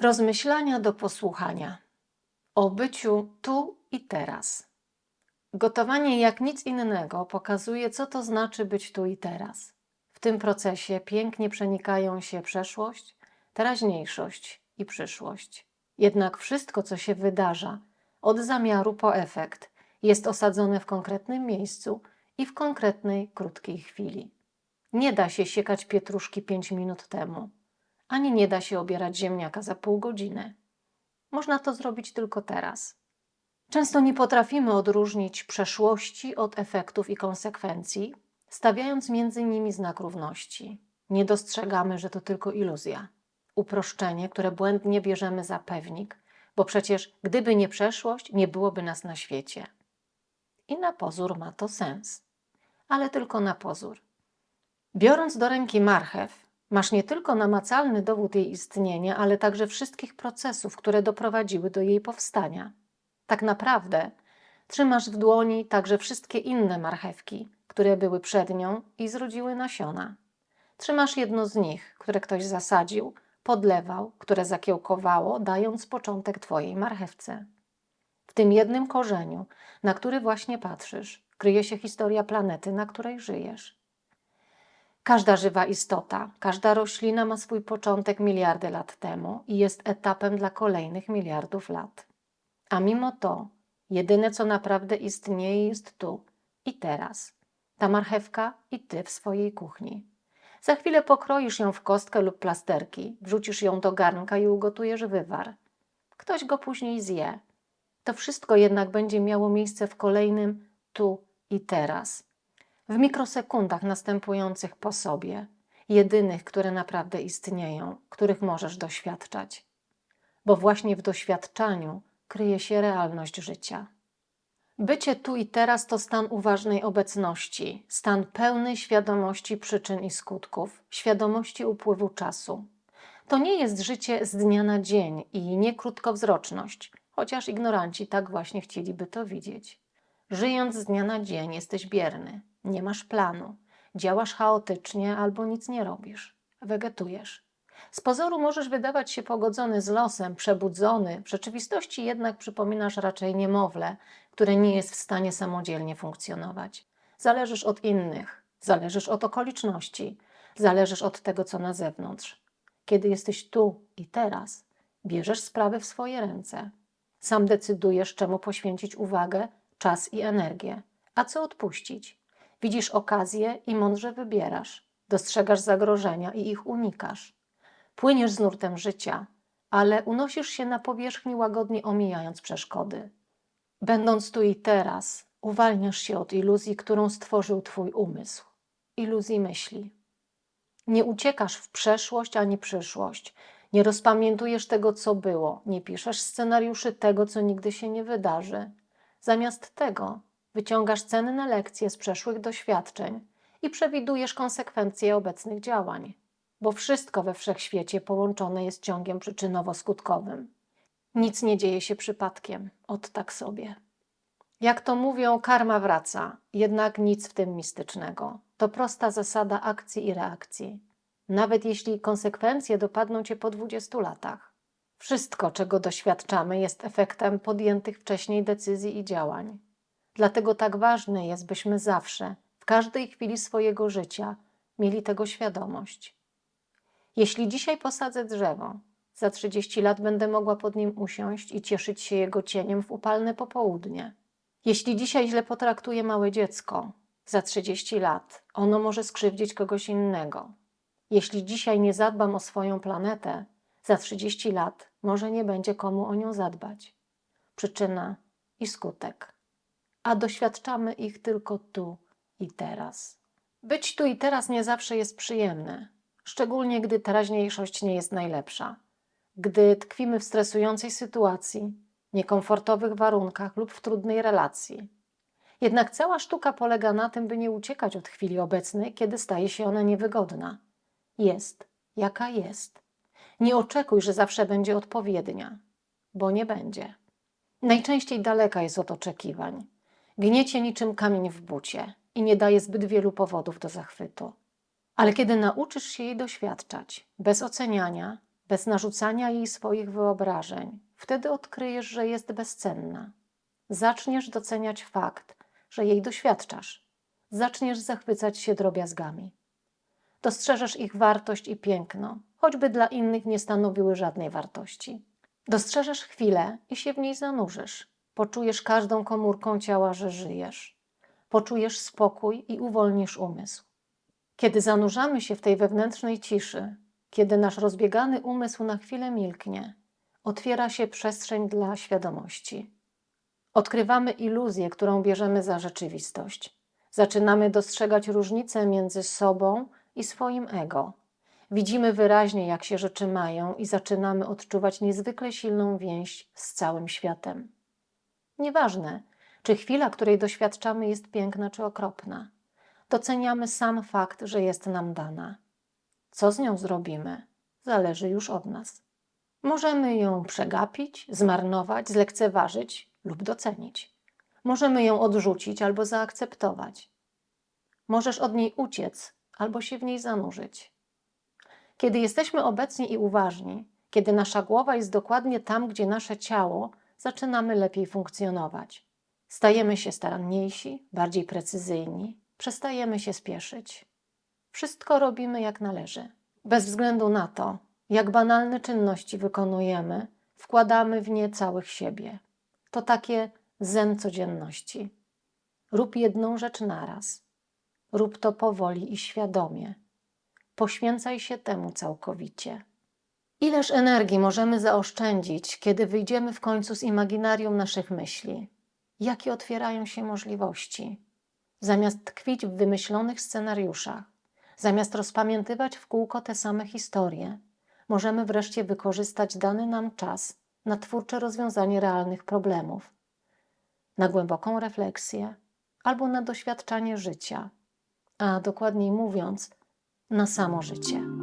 Rozmyślania do posłuchania o byciu tu i teraz. Gotowanie jak nic innego pokazuje, co to znaczy być tu i teraz. W tym procesie pięknie przenikają się przeszłość, teraźniejszość i przyszłość. Jednak wszystko, co się wydarza, od zamiaru po efekt, jest osadzone w konkretnym miejscu i w konkretnej, krótkiej chwili. Nie da się siekać pietruszki pięć minut temu, ani nie da się obierać ziemniaka za pół godziny. Można to zrobić tylko teraz. Często nie potrafimy odróżnić przeszłości od efektów i konsekwencji, stawiając między nimi znak równości. Nie dostrzegamy, że to tylko iluzja, uproszczenie, które błędnie bierzemy za pewnik, bo przecież gdyby nie przeszłość, nie byłoby nas na świecie. I na pozór ma to sens, ale tylko na pozór. Biorąc do ręki marchew, masz nie tylko namacalny dowód jej istnienia, ale także wszystkich procesów, które doprowadziły do jej powstania. Tak naprawdę trzymasz w dłoni także wszystkie inne marchewki, które były przed nią i zrodziły nasiona. Trzymasz jedno z nich, które ktoś zasadził, podlewał, które zakiełkowało, dając początek twojej marchewce. W tym jednym korzeniu, na który właśnie patrzysz, kryje się historia planety, na której żyjesz. Każda żywa istota, każda roślina ma swój początek miliardy lat temu i jest etapem dla kolejnych miliardów lat. A mimo to, jedyne co naprawdę istnieje jest tu i teraz. Ta marchewka i ty w swojej kuchni. Za chwilę pokroisz ją w kostkę lub plasterki, wrzucisz ją do garnka i ugotujesz wywar. Ktoś go później zje. To wszystko jednak będzie miało miejsce w kolejnym tu i teraz w mikrosekundach następujących po sobie, jedynych, które naprawdę istnieją, których możesz doświadczać. Bo właśnie w doświadczaniu kryje się realność życia. Bycie tu i teraz to stan uważnej obecności, stan pełnej świadomości przyczyn i skutków, świadomości upływu czasu. To nie jest życie z dnia na dzień i nie krótkowzroczność, chociaż ignoranci tak właśnie chcieliby to widzieć. Żyjąc z dnia na dzień jesteś bierny, nie masz planu, działasz chaotycznie albo nic nie robisz, wegetujesz. Z pozoru możesz wydawać się pogodzony z losem, przebudzony, w rzeczywistości jednak przypominasz raczej niemowlę, które nie jest w stanie samodzielnie funkcjonować. Zależysz od innych, zależysz od okoliczności, zależysz od tego, co na zewnątrz. Kiedy jesteś tu i teraz, bierzesz sprawy w swoje ręce. Sam decydujesz, czemu poświęcić uwagę, czas i energię, a co odpuścić. Widzisz okazję i mądrze wybierasz. Dostrzegasz zagrożenia i ich unikasz. Płyniesz z nurtem życia, ale unosisz się na powierzchni łagodnie omijając przeszkody. Będąc tu i teraz, uwalniasz się od iluzji, którą stworzył Twój umysł iluzji myśli. Nie uciekasz w przeszłość ani przyszłość, nie rozpamiętujesz tego, co było, nie piszesz scenariuszy tego, co nigdy się nie wydarzy. Zamiast tego wyciągasz cenne lekcje z przeszłych doświadczeń i przewidujesz konsekwencje obecnych działań, bo wszystko we wszechświecie połączone jest ciągiem przyczynowo-skutkowym. Nic nie dzieje się przypadkiem, od tak sobie. Jak to mówią, karma wraca, jednak nic w tym mistycznego. To prosta zasada akcji i reakcji. Nawet jeśli konsekwencje dopadną cię po 20 latach. Wszystko, czego doświadczamy, jest efektem podjętych wcześniej decyzji i działań. Dlatego tak ważne jest, byśmy zawsze, w każdej chwili swojego życia, mieli tego świadomość. Jeśli dzisiaj posadzę drzewo, za 30 lat będę mogła pod nim usiąść i cieszyć się jego cieniem w upalne popołudnie. Jeśli dzisiaj źle potraktuję małe dziecko, za 30 lat ono może skrzywdzić kogoś innego. Jeśli dzisiaj nie zadbam o swoją planetę, za 30 lat może nie będzie komu o nią zadbać. Przyczyna i skutek a doświadczamy ich tylko tu i teraz. Być tu i teraz nie zawsze jest przyjemne, szczególnie gdy teraźniejszość nie jest najlepsza, gdy tkwimy w stresującej sytuacji, niekomfortowych warunkach lub w trudnej relacji. Jednak cała sztuka polega na tym, by nie uciekać od chwili obecnej, kiedy staje się ona niewygodna. Jest, jaka jest. Nie oczekuj, że zawsze będzie odpowiednia, bo nie będzie. Najczęściej daleka jest od oczekiwań. Gniecie niczym kamień w bucie i nie daje zbyt wielu powodów do zachwytu. Ale kiedy nauczysz się jej doświadczać, bez oceniania, bez narzucania jej swoich wyobrażeń. Wtedy odkryjesz, że jest bezcenna. Zaczniesz doceniać fakt, że jej doświadczasz. Zaczniesz zachwycać się drobiazgami. Dostrzeżesz ich wartość i piękno, choćby dla innych nie stanowiły żadnej wartości. Dostrzeżesz chwilę i się w niej zanurzysz. Poczujesz każdą komórką ciała, że żyjesz. Poczujesz spokój i uwolnisz umysł. Kiedy zanurzamy się w tej wewnętrznej ciszy, kiedy nasz rozbiegany umysł na chwilę milknie, otwiera się przestrzeń dla świadomości. Odkrywamy iluzję, którą bierzemy za rzeczywistość. Zaczynamy dostrzegać różnice między sobą i swoim ego. Widzimy wyraźnie, jak się rzeczy mają, i zaczynamy odczuwać niezwykle silną więź z całym światem. Nieważne, czy chwila, której doświadczamy, jest piękna czy okropna. Doceniamy sam fakt, że jest nam dana. Co z nią zrobimy, zależy już od nas. Możemy ją przegapić, zmarnować, zlekceważyć lub docenić. Możemy ją odrzucić albo zaakceptować. Możesz od niej uciec albo się w niej zanurzyć. Kiedy jesteśmy obecni i uważni, kiedy nasza głowa jest dokładnie tam, gdzie nasze ciało, zaczynamy lepiej funkcjonować. Stajemy się staranniejsi, bardziej precyzyjni, przestajemy się spieszyć. Wszystko robimy jak należy. Bez względu na to, jak banalne czynności wykonujemy, wkładamy w nie całych siebie. To takie zen codzienności. Rób jedną rzecz naraz. Rób to powoli i świadomie. Poświęcaj się temu całkowicie. Ileż energii możemy zaoszczędzić, kiedy wyjdziemy w końcu z imaginarium naszych myśli? Jakie otwierają się możliwości? Zamiast tkwić w wymyślonych scenariuszach, zamiast rozpamiętywać w kółko te same historie, możemy wreszcie wykorzystać dany nam czas na twórcze rozwiązanie realnych problemów, na głęboką refleksję albo na doświadczanie życia, a dokładniej mówiąc, na samo życie.